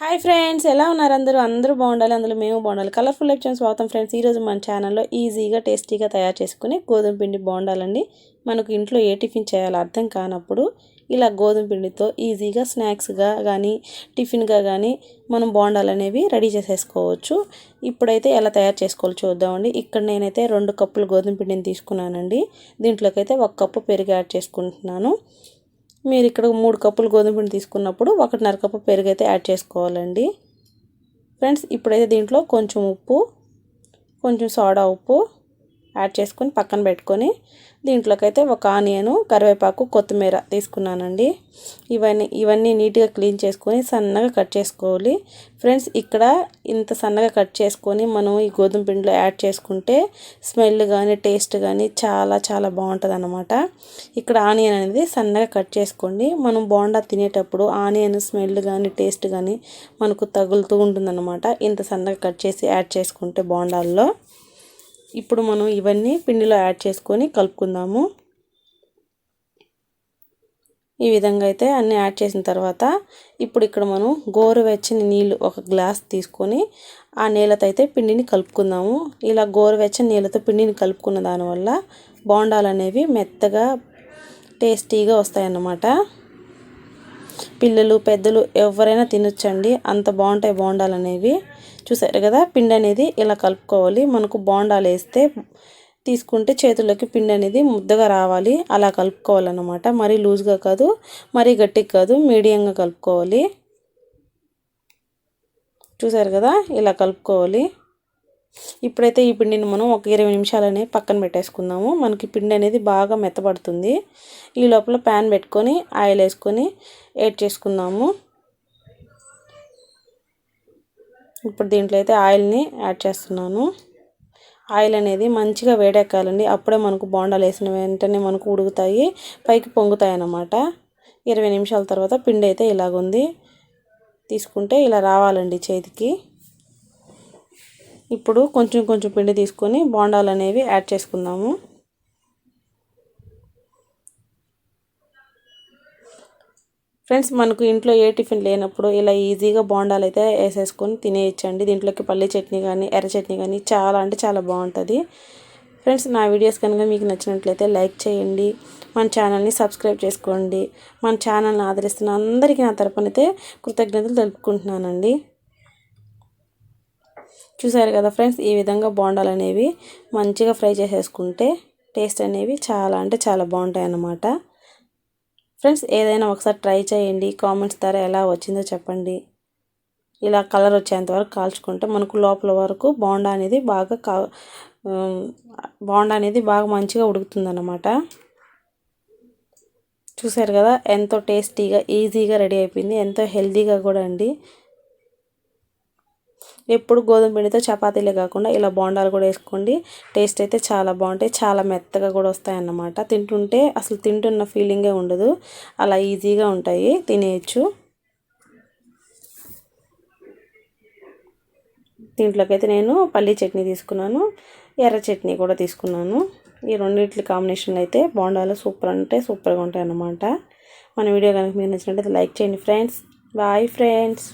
Hi friends ఎలా ఉన్నారు అందరూ? అందరూ బాగుండాలి అందులో మేము బాగుండాలి. కలర్ఫుల్ లైఫ్ స్వాగతం ఫ్రెండ్స్. ఈరోజు మన ఛానల్లో ఈజీగా టేస్టీగా తయారు చేసుకుని గోధుమ పిండి బాగుండాలండి. మనకు ఇంట్లో ఏ టిఫిన్ చేయాలో అర్థం కానప్పుడు ఇలా గోధుమ పిండితో ఈజీగా స్నాక్స్గా కానీ టిఫిన్గా కానీ మనం బోండాలు అనేవి రెడీ చేసేసుకోవచ్చు. ఇప్పుడైతే ఎలా తయారు చేసుకోవాలి చూద్దామండి. ఇక్కడ నేనైతే రెండు కప్పులు గోధుమ పిండిని తీసుకున్నానండి. దీంట్లోకి అయితే ఒక కప్పు పెరుగు యాడ్ చేసుకుంటున్నాను. మీరు ఇక్కడ మూడు కప్పులు గోధుమ పిండి తీసుకున్నప్పుడు ఒకటిన్నర కప్పు పెరుగు అయితే యాడ్ చేసుకోవాలండి. ఫ్రెండ్స్ ఇప్పుడైతే దీంట్లో కొంచెం ఉప్పు కొంచెం సోడా ఉప్పు యాడ్ చేసుకొని పక్కన పెట్టుకొని దీంట్లోకైతే ఒక ఆనియను కరివేపాకు కొత్తిమీర తీసుకున్నానండి. ఇవన్నీ ఇవన్నీ నీట్గా క్లీన్ చేసుకొని సన్నగా కట్ చేసుకోవాలి. ఫ్రెండ్స్ ఇక్కడ ఇంత సన్నగా కట్ చేసుకొని మనం ఈ గోధుమ పిండిలో యాడ్ చేసుకుంటే స్మెల్ కానీ టేస్ట్ కానీ చాలా చాలా బాగుంటుంది అన్నమాట ఇక్కడ ఆనియన్ అనేది సన్నగా కట్ చేసుకోండి. మనం బోండా తినేటప్పుడు ఆనియన్ స్మెల్ కానీ టేస్ట్ కానీ మనకు తగులుతూ ఉంటుందన్నమాట. ఇంత సన్నగా కట్ చేసి యాడ్ చేసుకుంటే బోండాల్లో. ఇప్పుడు మనం ఇవన్నీ పిండిలో యాడ్ చేసుకొని కలుపుకుందాము. ఈ విధంగా అయితే అన్నీ యాడ్ చేసిన తర్వాత ఇప్పుడు ఇక్కడ మనం గోరువెచ్చని నీళ్ళు ఒక గ్లాస్ తీసుకొని ఆ నీళ్ళతో అయితే పిండిని కలుపుకుందాము. ఇలా గోరువెచ్చని నీళ్ళతో పిండిని కలుపుకున్న దానివల్ల బోండాలు అనేవి మెత్తగా టేస్టీగా వస్తాయన్నమాట. పిల్లలు పెద్దలు ఎవరైనా తినొచ్చండి. అంత బాగుంటాయి బోండాలు అనేవి. చూసారు కదా పిండి అనేది ఇలా కలుపుకోవాలి. మనకు బోండాలు వేస్తే తీసుకుంటే చేతుల్లోకి పిండి అనేది ముద్దగా రావాలి. అలా కలుపుకోవాలన్నమాట. మరీ లూజ్గా కాదు మరీ గట్టిగా కాదు మీడియంగా కలుపుకోవాలి. చూసారు కదా ఇలా కలుపుకోవాలి. ఇప్పుడైతే ఈ పిండిని మనం ఒక ఇరవై నిమిషాలనే పక్కన పెట్టేసుకుందాము. మనకి పిండి అనేది బాగా మెత్తబడుతుంది. ఈ లోపల ప్యాన్ పెట్టుకొని ఆయిల్ వేసుకొని యాడ్ చేసుకుందాము. ఇప్పుడు దీంట్లో అయితే ఆయిల్ని యాడ్ చేస్తున్నాను. ఆయిల్ అనేది మంచిగా వేడెక్కాలండి. అప్పుడే మనకు బోండాలు వేసిన వెంటనే మనకు ఉడుకుతాయి పైకి పొంగుతాయి అన్నమాట. ఇరవై నిమిషాల తర్వాత పిండి అయితే ఇలాగుంది. తీసుకుంటే ఇలా రావాలండి చేతికి. ఇప్పుడు కొంచెం కొంచెం పిండి తీసుకొని బోండాలు అనేవి యాడ్ చేసుకుందాము. ఫ్రెండ్స్ మనకు ఇంట్లో ఏ టిఫిన్ లేనప్పుడు ఇలా ఈజీగా బోండాలు అయితే వేసేసుకొని తినేయచ్చండి. దీంట్లోకి పల్లి చట్నీ కానీ ఎర్ర చట్నీ కానీ చాలా అంటే చాలా బాగుంటుంది. ఫ్రెండ్స్ నా వీడియోస్ కనుక మీకు నచ్చినట్లయితే లైక్ చేయండి. మన ఛానల్ని సబ్స్క్రైబ్ చేసుకోండి. మన ఛానల్ని ఆదరిస్తున్న అందరికీ నా తరపునైతే కృతజ్ఞతలు తెలుపుకుంటున్నానండి. చూసారు కదా ఫ్రెండ్స్ ఈ విధంగా బోండాలు అనేవి మంచిగా ఫ్రై చేసేసుకుంటే టేస్ట్ అనేవి చాలా అంటే చాలా బాగుంటాయి అన్నమాట ఫ్రెండ్స్ ఏదైనా ఒకసారి ట్రై చేయండి. కామెంట్స్ ద్వారా ఎలా వచ్చిందో చెప్పండి. ఇలా కలర్ వచ్చేంత వరకు కాల్చుకుంటే మనకు లోపల వరకు బోండా అనేది బాగా కా బోండా అనేది బాగా మంచిగా ఉడుకుతుందన్నమాట. చూసారు కదా ఎంతో టేస్టీగా ఈజీగా రెడీ అయిపోయింది. ఎంతో హెల్తీగా కూడా అండి. ఎప్పుడు గోధుమ పిండితో చపాతీలే కాకుండా ఇలా బోండాలు కూడా వేసుకోండి. టేస్ట్ అయితే చాలా బాగుంటాయి. చాలా మెత్తగా కూడా వస్తాయి అన్నమాట తింటుంటే అసలు తింటున్న ఫీలింగే ఉండదు. అలా ఈజీగా ఉంటాయి. తినేయచ్చు. దీంట్లోకి అయితే నేను పల్లీ చట్నీ తీసుకున్నాను. ఎర్ర చట్నీ కూడా తీసుకున్నాను. ఈ రెండింటి కాంబినేషన్లో అయితే బోండాలు సూపర్ అంటే సూపర్గా ఉంటాయి అన్నమాట మన వీడియో కనుక మీరు నచ్చినట్లయితే లైక్ చేయండి ఫ్రెండ్స్. Bye friends.